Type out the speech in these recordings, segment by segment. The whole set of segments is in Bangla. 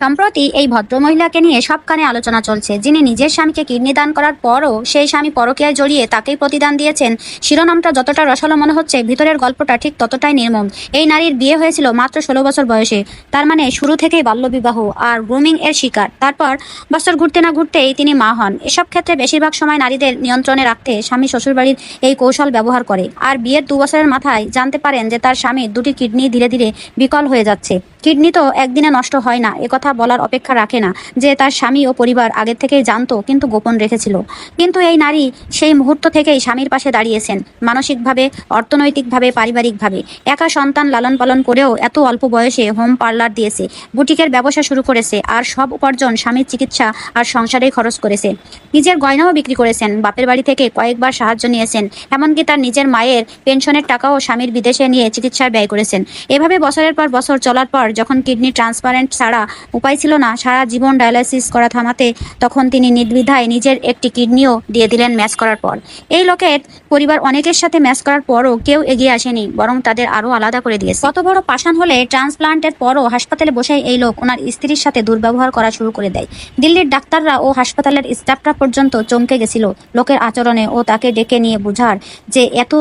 সম্প্রতি এই ভদ্রমহিলাকে নিয়ে সবখানে আলোচনা চলছে, যিনি নিজের স্বামীকে কিডনি দান করার পরও সেই স্বামী পরকীয়ায় জড়িয়ে তাকেই প্রতিদান দিয়েছেন। শিরোনামটা যতটা রসালো মনে হচ্ছে, ভিতরের গল্পটা ঠিক ততটাই নির্মম। এই নারীর বিয়ে হয়েছিল মাত্র ষোলো বছর বয়সে। তার মানে শুরু থেকেই বাল্যবিবাহ আর গ্রুমিং এর শিকার। তারপর বছর ঘুরতে না ঘুরতেই তিনি মা হন। এসব ক্ষেত্রে বেশিরভাগ সময় নারীদের নিয়ন্ত্রণে রাখতে স্বামী শ্বশুরবাড়ির এই কৌশল ব্যবহার করে। আর বিয়ের দু বছরের মাথায় জানতে পারেন যে তার স্বামীর দুটি কিডনি ধীরে ধীরে বিকল হয়ে যাচ্ছে। কিডনি তো একদিনে নষ্ট হয় না একথা বলার অপেক্ষা রাখে না, যে তার স্বামী ও পরিবার আগে থেকেই জানতো কিন্তু গোপন রেখেছিল। কিন্তু এই নারী সেই মুহূর্ত থেকেই স্বামীর পাশে দাঁড়িয়েছেন, মানসিকভাবে, অর্থনৈতিকভাবে, পারিবারিকভাবে। একা সন্তান লালন পালন করেও এত অল্প বয়সে হোম পার্লার দিয়েছে, বুটিকের ব্যবসা শুরু করেছে, আর সব উপার্জন স্বামীর চিকিৎসা আর সংসারেই খরচ করেছে। নিজের গয়নাও বিক্রি করেছেন, বাপের বাড়ি থেকে কয়েকবার সাহায্য নিয়েছেন, এমনকি তার নিজের মায়ের পেনশনের টাকাও স্বামীর বিদেশে নিয়ে চিকিৎসার ব্যয় করেছেন। এভাবে বছরের পর বছর চলার পর যখন কিডনি ট্রান্সপারেন্ট ছাড়া উপায় ছিল না। সারা জীবন ডায়ালাইসিস করা থামাতে তখন তিনি নির্দ্বিধায় নিজের একটি কিডনিও দিয়ে দিলেন ম্যাচ করার পর। এই লোকের পরিবার অনেকের সাথে ম্যাচ করার পরও কেউ এগিয়ে আসেনি, বরং তাদের আরও আলাদা করে দিয়েছে। কত বড় পাষাণ হলে ট্রান্সপ্লান্টের পরও হাসপাতালে বসে এই লোক ওনার স্ত্রীর সাথে দুর্ব্যবহার করা শুরু করে দেয়। দিল্লির ডাক্তাররা ও হাসপাতালের স্টাফরা পর্যন্ত চমকে গেছিল লোকের আচরণে ও তাকে ডেকে নিয়ে বোঝার যে এত,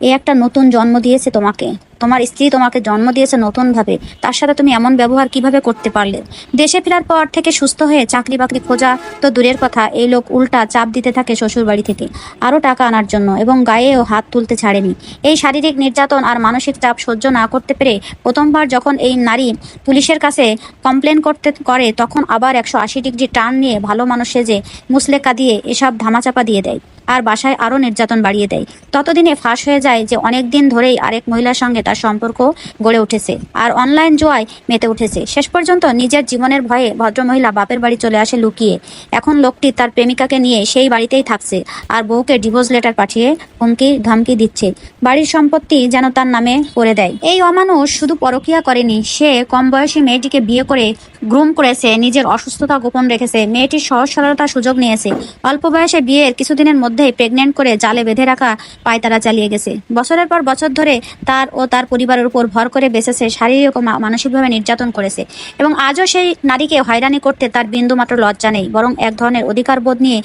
এ একটা নতুন জন্ম দিয়েছে তোমাকে। তোমার স্ত্রী তোমাকে জন্ম দিয়েছে নতুনভাবে, তার সাথে তুমি এমন ব্যবহার কীভাবে করতে পারলে? দেশে ফেরার পর থেকে সুস্থ হয়ে চাকরি বাকরি খোঁজা তো দূরের কথা, এই লোক উল্টা চাপ দিতে থাকে শ্বশুর বাড়ি থেকে, আরও টাকা আনার জন্য এবং গায়েও হাত তুলতে ছাড়েনি। এই শারীরিক নির্যাতন আর মানসিক চাপ সহ্য না করতে পেরে প্রথমবার যখন এই নারী পুলিশের কাছে কমপ্লেন করতে করে, তখন আবার একশো আশি ডিগ্রি টার্ন নিয়ে ভালো মানুষ সেজে মুসলেকা দিয়ে এসব ধামাচাপা দিয়ে দেয় আর বাসায় আরও নির্যাতন বাড়িয়ে দেয়। ততদিনে ফাঁস হয়ে যায় যে অনেক দিন ধরেই আরেক মহিলার সঙ্গে তার সম্পর্ক গড়ে উঠেছে আর অনলাইন জোয়ায় মেতে উঠেছে। শেষ পর্যন্ত নিজের জীবনের ভয়ে ভদ্রমহিলা বাপের বাড়ি চলে আসে লুকিয়ে। এখন লোকটি তার প্রেমিকাকে নিয়ে সেই বাড়িতেই থাকছে আর বউকে ডিভোর্স লেটার পাঠিয়ে হুমকি ধমকি দিচ্ছে। বাড়ির সম্পত্তি যেন তার নামে করে দেয়। এই অমানুষ শুধু পরকিয়া করেনি, সে কম বয়সী মেয়েটিকে বিয়ে করে গ্রুম করেছে, নিজের অসুস্থতা গোপন রেখেছে, মেয়েটির সহজ সরলতার সুযোগ নিয়েছে। অল্প বয়সে বিয়ের কিছুদিনের মধ্যেই প্রেগনেন্ট করে জালে বেঁধে রাখা পায়তারা চালিয়ে গেছে। বছরের পর বছর ধরে তার ও তার পরিবারের উপর ভর করে বেঁচেছে, শারীরিক ও মানসিকভাবে নির্যাতন করেছে। এবং আজও সেই নারীকে হয়রানি করতে তার বিন্দুমাত্র লজ্জা নেই, বরং এক ধরনের অধিকারবোধ নিয়ে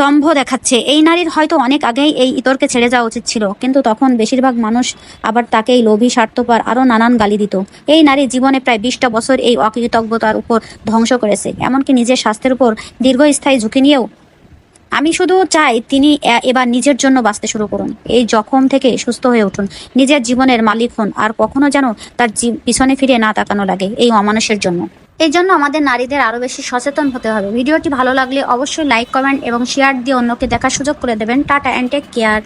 দম্ভ দেখাচ্ছে। এই নারীর হয়তো অনেক আগেই এই ইতরকে ছেড়ে যাওয়া উচিত ছিল, কিন্তু তখন বেশিরভাগ মানুষ আবার তাকেই লোভী, স্বার্থপর, আরও নানান গালি দিত। এই নারী জীবনে প্রায় বিশটা বছর এই অকৃতজ্ঞতার উপর ধ্বংস করেছে, এমনকি নিজের স্বাস্থ্যের উপর দীর্ঘস্থায়ী ঝুঁকি নিয়েও আমি শুধু চাই তিনি এবার নিজের জন্য বাঁচতে শুরু করুন। এই জখম থেকে সুস্থ হয়ে উঠুন। নিজের জীবনের মালিক হন, আর কখনো যেন তার পিছনে ফিরে না তাকানো লাগে এই অমানুষের জন্য। এই জন্য আমাদের নারীদের আরও বেশি সচেতন হতে হবে। ভিডিওটি ভালো লাগলে অবশ্যই লাইক কমেন্ট এবং শেয়ার দিয়ে অন্যকে দেখার সুযোগ করে দেবেন। Tata and take care